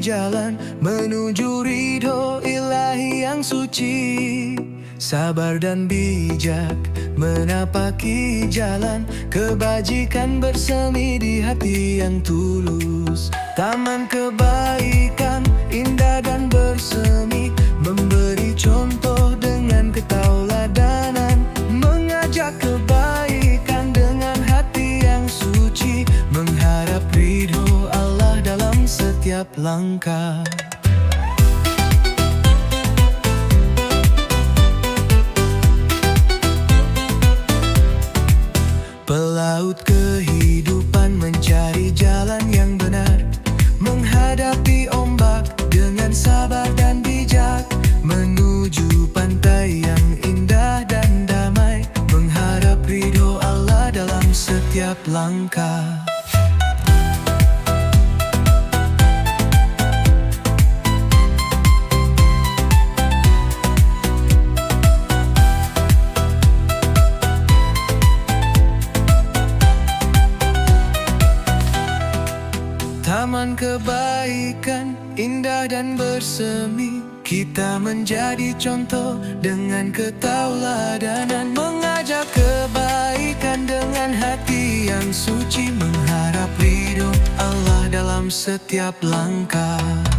jalan menuju ridho ilahi yang suci. Sabar dan bijak menapaki jalan. Kebajikan bersemi di hati yang tulus. Taman kebaikan setiap langkah. Pelaut kehidupan mencari jalan yang benar. Menghadapi ombak dengan sabar dan bijak. Menuju pantai yang indah dan damai. Mengharap ridho Allah dalam setiap langkah Taman kebaikan indah dan bersemi. Kita menjadi contoh dengan ketauladanan. Mengajak kebaikan dengan hati yang suci. Mengharap ridho Allah dalam setiap langkah